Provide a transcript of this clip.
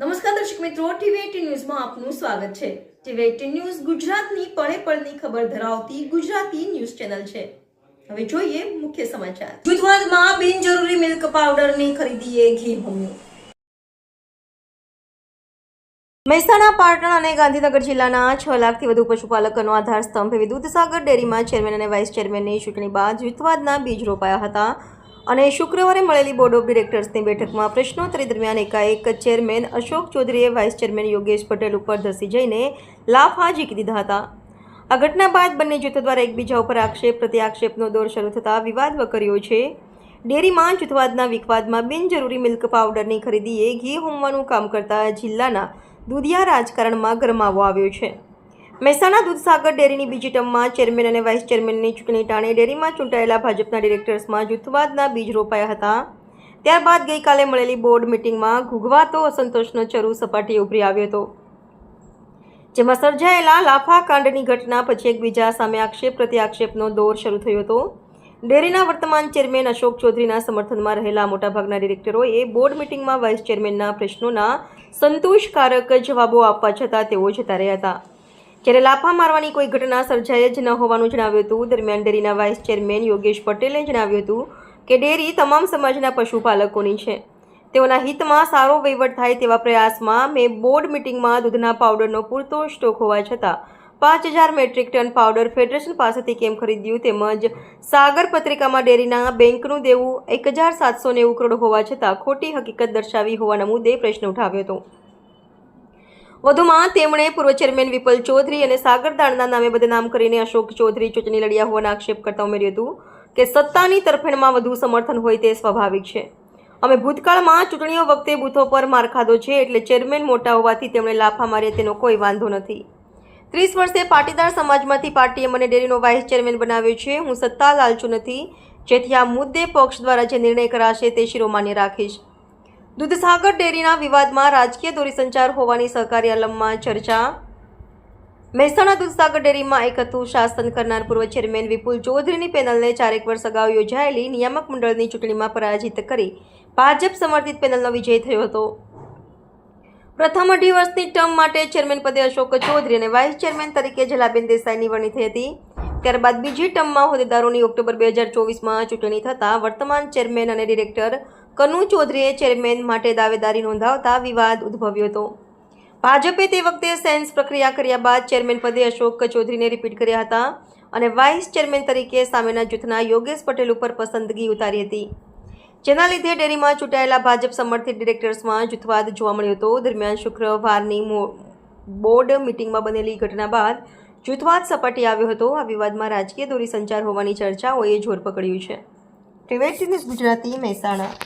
નમસ્કાર દર્શક મિત્રો ટીવી ન્યૂઝમાં આપનું સ્વાગત છે. ટીવી ન્યૂઝ ગુજરાતની પળે પળની ખબર ધરાવતી ગુજરાતી ન્યૂઝ ચેનલ છે. હવે જોઈએ મુખ્ય સમાચાર. જૂથવાદમાં બિનજરૂરી મિલ્ક પાવડરની ખરીદીએ ઘી હોમ્યું. મહેસાણા, પાટણ અને ગાંધીનગર જિલ્લાના છ લાખથી વધુ પશુપાલકોનો આધાર સ્તંભ એવી દૂધસાગર ડેરીમાં ચેરમેન અને વાઇસ ચેરમેનની ચૂંટણી બાદ જૂથવાદના બીજ રોપાયા હતા. અને શુક્રવારે મળેલી બોર્ડ ઓફ ડિરેક્ટર્સની બેઠકમાં પ્રશ્નોત્તરી દરમિયાન એકાએક ચેરમેન અશોક ચૌધરીએ વાઇસ ચેરમેન યોગેશ પટેલ ઉપર ધસી જઈને લાફા ઝીકી દીધા હતા. આ ઘટના બાદ બંને જૂથો દ્વારા એકબીજા ઉપર આક્ષેપ પ્રત્યાક્ષેપનો દોર શરૂ થતાં વિવાદ વકર્યો છે. ડેરીમાં જૂથવાદના વિખવાદમાં બિનજરૂરી મિલ્ક પાવડરની ખરીદીએ ઘી હોમવાનું કામ કરતા જિલ્લાના દૂધિયા રાજકારણમાં ગરમાવો આવ્યો છે. મહેસાણા દૂધસાગર ડેરીની બીજી ટર્મમાં ચેરમેન અને વાઇસ ચેરમેનની ચૂંટણી ટાણે ડેરીમાં ચૂંટાયેલા ભાજપના ડિરેક્ટર્સમાં જૂથવાદના બીજ રોપાયા હતા. ત્યારબાદ ગઈકાલે મળેલી બોર્ડ મિટિંગમાં ઘૂઘવાતો અસંતોષનો ચરુ સપાટીએ ઉભરી આવ્યો હતો. જેમાં સર્જાયેલા લાફાકાંડની ઘટના પછી એકબીજા સામે આક્ષેપ પ્રતિ આક્ષેપનો દોર શરૂ થયો હતો. ડેરીના વર્તમાન ચેરમેન અશોક ચૌધરીના સમર્થનમાં રહેલા મોટાભાગના ડિરેક્ટરોએ બોર્ડ મિટિંગમાં વાઇસ ચેરમેનના પ્રશ્નોના સંતોષકારક જવાબો આપવા છતાં તેઓ જતા રહ્યા હતા. જ્યારે લાફા મારવાની કોઈ ઘટના સર્જાઈ જ ન હોવાનું જણાવ્યું હતું, દરમિયાન ડેરીના વાઇસ ચેરમેન યોગેશ પટેલે જણાવ્યું હતું કે ડેરી તમામ સમાજના પશુપાલકોની છે. તેઓના હિતમાં સારો વહીવટ થાય તેવા પ્રયાસમાં મેં બોર્ડ મિટિંગમાં દૂધના પાવડરનો પૂરતો સ્ટોક હોવા છતાં પાંચ હજાર મેટ્રિક ટન પાવડર ફેડરેશન પાસેથી કેમ ખરીદ્યું તેમજ સાગર પત્રિકામાં ડેરીના બેંકનું દેવું એક હજાર સાતસો નેવું કરોડ હોવા છતાં ખોટી હકીકત દર્શાવી હોવાના મુદ્દે પ્રશ્ન ઉઠાવ્યો હતો. વધુમાં તેમણે પૂર્વ ચેરમેન વિપલ ચૌધરી અને સાગરદાણના નામે બદનામ કરીને અશોક ચૌધરી ચૂંટણી લડ્યા હોવાના આક્ષેપ કરતા ઉમેર્યું હતું કે સત્તાની તરફેણમાં વધુ સમર્થન હોય તે સ્વાભાવિક છે. અમે ભૂતકાળમાં ચૂંટણીઓ વખતે બૂથો પર માર ખાધો છે એટલે ચેરમેન મોટા હોવાથી તેમણે લાફા માર્યા તેનો કોઈ વાંધો નથી. ત્રીસ વર્ષે પાટીદાર સમાજમાંથી પાર્ટીએ મને ડેરીનો વાઇસ ચેરમેન બનાવ્યો છે. હું સત્તા લાલચું નથી. જેથી આ મુદ્દે પક્ષ દ્વારા જે નિર્ણય કરાશે તે શિરોમાન્ય રાખીશ. દૂધસાગર ડેરીના વિવાદમાં રાજકીય દોરીસંચાર હોવાની સહકારી આલમમાં ચર્ચા. મહેસાણા દૂધસાગર ડેરીમાં એક હતું શાસન કરનાર પૂર્વ ચેરમેન વિપુલ ચૌધરીની પેનલને ચારેક વર્ષ અગાઉ યોજાયેલી નિયામક મંડળની ચૂંટણીમાં પરાજિત કરી ભાજપ સમર્થિત પેનલનો વિજય થયો હતો. પ્રથમ અઢી વર્ષની ટર્મ માટે ચેરમેન પદે અશોક ચૌધરી અને વાઇસ ચેરમેન તરીકે જલાબેન દેસાઈની નિવડણી થઈ હતી. ત્યારબાદ બીજી ટર્મમાં હોદ્દેદારોની ઓક્ટોબર બે હજાર ચોવીસમાં ચૂંટણી થતાં વર્તમાન ચેરમેન અને ડિરેક્ટર કનુ ચૌધરીએ ચેરમેન માટે દાવેદારી નોંધાવતા વિવાદ ઉદ્ભવ્યો હતો. ભાજપે તે વખતે સેન્સ પ્રક્રિયા કર્યા બાદ ચેરમેન પદે અશોક ચૌધરીને રિપીટ કર્યા હતા અને વાઇસ ચેરમેન તરીકે સામેના જૂથના યોગેશ પટેલ ઉપર પસંદગી ઉતારી હતી. જેના લીધે ડેરીમાં ચૂંટાયેલા ભાજપ સમર્થિત ડિરેક્ટર્સમાં જૂથવાદ જોવા મળ્યો હતો. દરમિયાન શુક્રવારની બોર્ડ મિટિંગમાં બનેલી ઘટના બાદ જૂથવાદ સપાટી આવ્યો હતો. આ વિવાદમાં રાજકીય દોરી સંચાર હોવાની ચર્ચાઓએ જોર પકડ્યું છે. ટીવેટ ન્યૂઝ ગુજરાતી મહેસાણા.